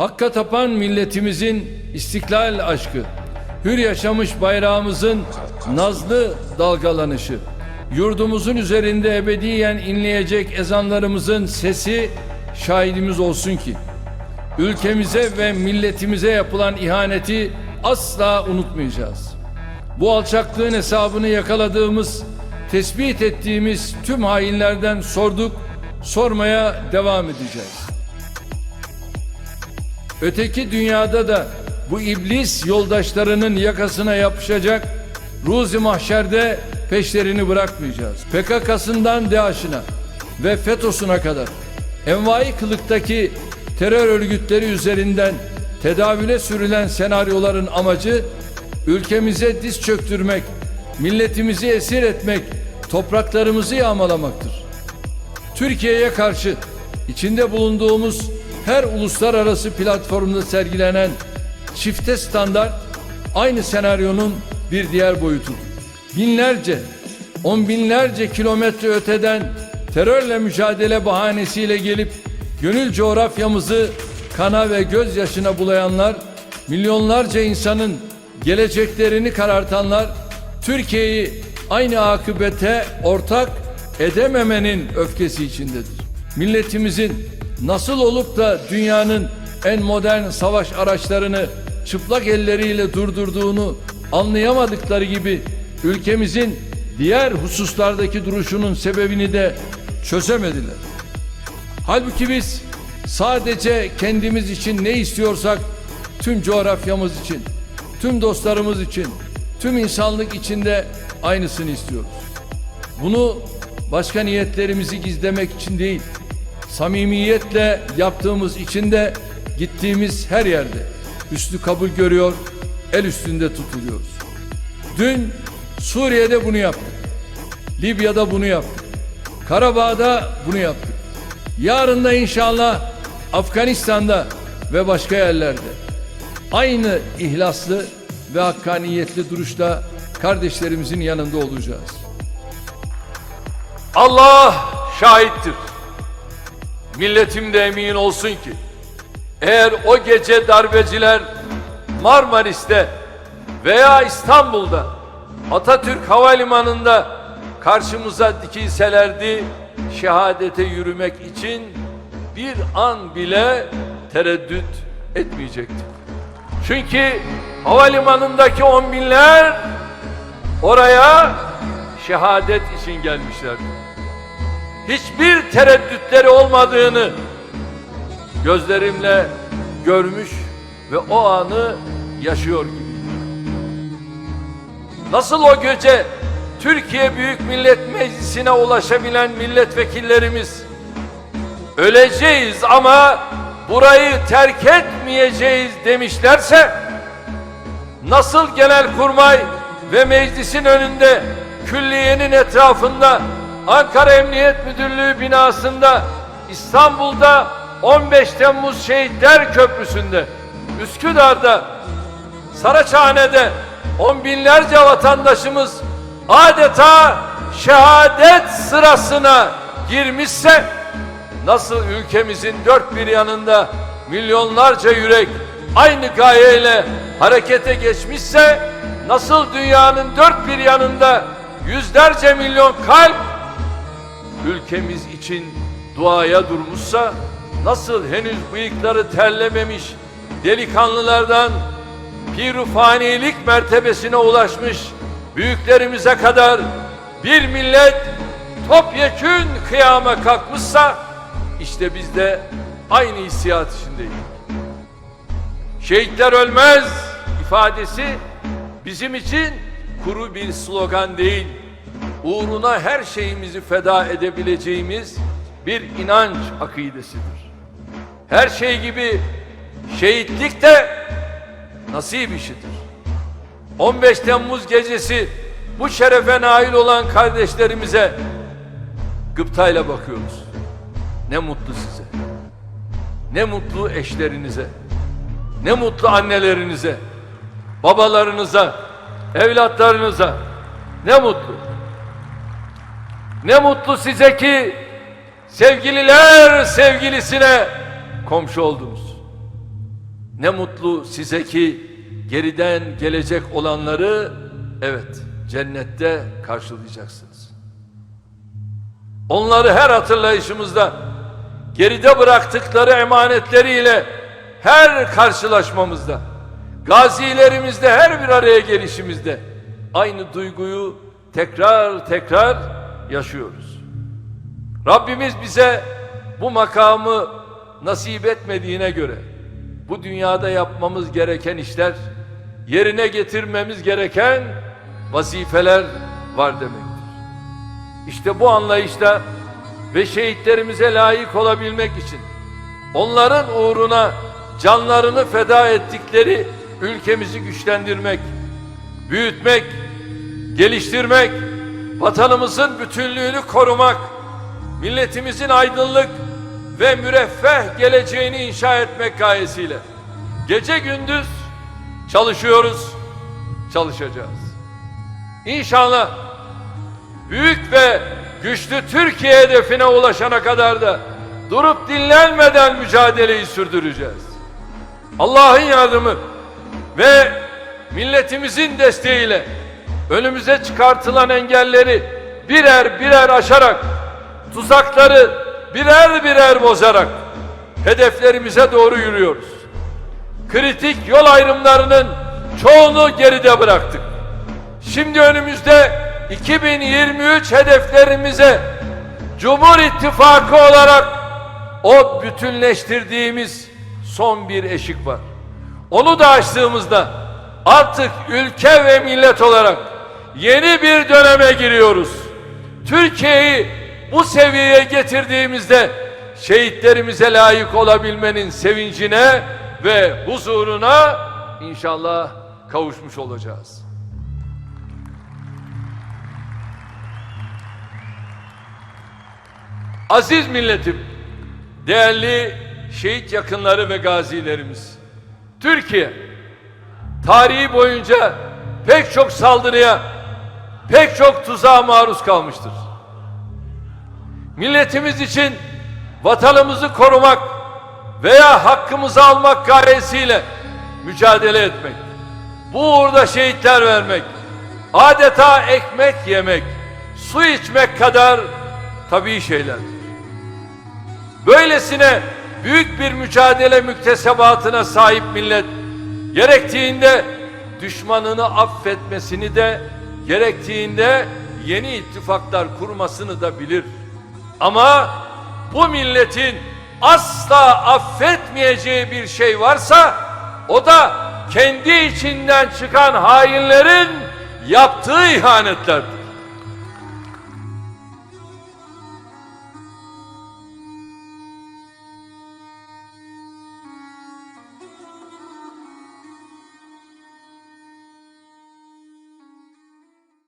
Hakka tapan milletimizin istiklal aşkı, hür yaşamış bayrağımızın nazlı dalgalanışı, yurdumuzun üzerinde ebediyen inleyecek ezanlarımızın sesi şahidimiz olsun ki, ülkemize ve milletimize yapılan ihaneti asla unutmayacağız. Bu alçaklığın hesabını yakaladığımız, tespit ettiğimiz tüm hainlerden sorduk, sormaya devam edeceğiz. Öteki dünyada da bu iblis yoldaşlarının yakasına yapışacak ruzi mahşerde peşlerini bırakmayacağız. PKK'sından DAEŞ'ine ve FETÖ'süne kadar envai kılıktaki terör örgütleri üzerinden tedavüle sürülen senaryoların amacı ülkemize diz çöktürmek, milletimizi esir etmek, topraklarımızı yağmalamaktır. Türkiye'ye karşı içinde bulunduğumuz her uluslararası platformda sergilenen çifte standart aynı senaryonun bir diğer boyutudur. Binlerce, on binlerce kilometre öteden terörle mücadele bahanesiyle gelip gönül coğrafyamızı kana ve gözyaşına bulayanlar, milyonlarca insanın geleceklerini karartanlar, Türkiye'yi aynı akıbete ortak edememenin öfkesi içindedir. Milletimizin nasıl olup da dünyanın en modern savaş araçlarını çıplak elleriyle durdurduğunu anlayamadıkları gibi ülkemizin diğer hususlardaki duruşunun sebebini de çözemediler. Halbuki biz sadece kendimiz için ne istiyorsak tüm coğrafyamız için, tüm dostlarımız için, tüm insanlık içinde aynısını istiyoruz. Bunu başka niyetlerimizi gizlemek için değil, samimiyetle yaptığımız için de gittiğimiz her yerde üstü kabul görüyor, el üstünde tutuluyoruz. Dün Suriye'de bunu yaptık. Libya'da bunu yaptık. Karabağ'da bunu yaptık. Yarın da inşallah Afganistan'da ve başka yerlerde aynı ihlaslı ve hakkaniyetli duruşta kardeşlerimizin yanında olacağız. Allah şahittir. Milletim de emin olsun ki eğer o gece darbeciler Marmaris'te veya İstanbul'da Atatürk Havalimanı'nda karşımıza dikilselerdi şehadete yürümek için bir an bile tereddüt etmeyecektik. Çünkü havalimanındaki on binler oraya şehadet için gelmişlerdi. Hiçbir tereddütleri olmadığını gözlerimle görmüş ve o anı yaşıyor gibi. Nasıl o gece Türkiye Büyük Millet Meclisi'ne ulaşabilen milletvekillerimiz öleceğiz ama burayı terk etmeyeceğiz demişlerse nasıl Genelkurmay ve meclisin önünde külliyenin etrafında Ankara Emniyet Müdürlüğü binasında İstanbul'da 15 Temmuz Şehitler Köprüsü'nde Üsküdar'da Saraçhane'de on binlerce vatandaşımız adeta şehadet sırasına girmişse nasıl ülkemizin dört bir yanında milyonlarca yürek aynı gayeyle harekete geçmişse nasıl dünyanın dört bir yanında yüzlerce milyon kalp ülkemiz için duaya durmuşsa nasıl henüz bıyıkları terlememiş delikanlılardan pirufanilik mertebesine ulaşmış büyüklerimize kadar bir millet topyekün kıyama kalkmışsa işte biz de aynı hissiyat içindeyiz. Şehitler ölmez ifadesi bizim için kuru bir slogan değil, uğruna her şeyimizi feda edebileceğimiz bir inanç akidesidir. Her şey gibi şehitlik de nasip işidir. 15 Temmuz gecesi bu şerefe nail olan kardeşlerimize gıptayla bakıyoruz. Ne mutlu size. Ne mutlu eşlerinize. Ne mutlu annelerinize. Babalarınıza, evlatlarınıza. Ne mutlu. Ne mutlu size ki sevgililer sevgilisine komşu oldunuz. Ne mutlu size ki geriden gelecek olanları evet cennette karşılayacaksınız. Onları her hatırlayışımızda geride bıraktıkları emanetleriyle her karşılaşmamızda, gazilerimizde her bir araya gelişimizde aynı duyguyu tekrar tekrar yaşıyoruz. Rabbimiz bize bu makamı nasip etmediğine göre bu dünyada yapmamız gereken işler, yerine getirmemiz gereken vazifeler var demektir. İşte bu anlayışta ve şehitlerimize layık olabilmek için onların uğruna canlarını feda ettikleri ülkemizi güçlendirmek, büyütmek, geliştirmek, vatanımızın bütünlüğünü korumak, milletimizin aydınlık ve müreffeh geleceğini inşa etmek gayesiyle gece gündüz çalışıyoruz, çalışacağız. İnşallah büyük ve güçlü Türkiye hedefine ulaşana kadar da durup dinlenmeden mücadeleyi sürdüreceğiz. Allah'ın yardımı ve milletimizin desteğiyle önümüze çıkartılan engelleri birer birer aşarak tuzakları birer birer bozarak hedeflerimize doğru yürüyoruz. Kritik yol ayrımlarının çoğunu geride bıraktık. Şimdi önümüzde 2023 hedeflerimize Cumhur İttifakı olarak o bütünleştirdiğimiz son bir eşik var. Onu da açtığımızda artık ülke ve millet olarak yeni bir döneme giriyoruz. Türkiye'yi bu seviyeye getirdiğimizde şehitlerimize layık olabilmenin sevincine ve huzuruna inşallah kavuşmuş olacağız. Aziz milletim, değerli şehit yakınları ve gazilerimiz, Türkiye tarihi boyunca pek çok saldırıya, pek çok tuzağa maruz kalmıştır. Milletimiz için vatanımızı korumak veya hakkımızı almak gayesiyle mücadele etmek, bu uğurda şehitler vermek, adeta ekmek yemek, su içmek kadar tabii şeylerdir. Böylesine büyük bir mücadele müktesebatına sahip millet gerektiğinde düşmanını affetmesini de gerektiğinde yeni ittifaklar kurmasını da bilir. Ama bu milletin asla affetmeyeceği bir şey varsa o da kendi içinden çıkan hainlerin yaptığı ihanetlerdir.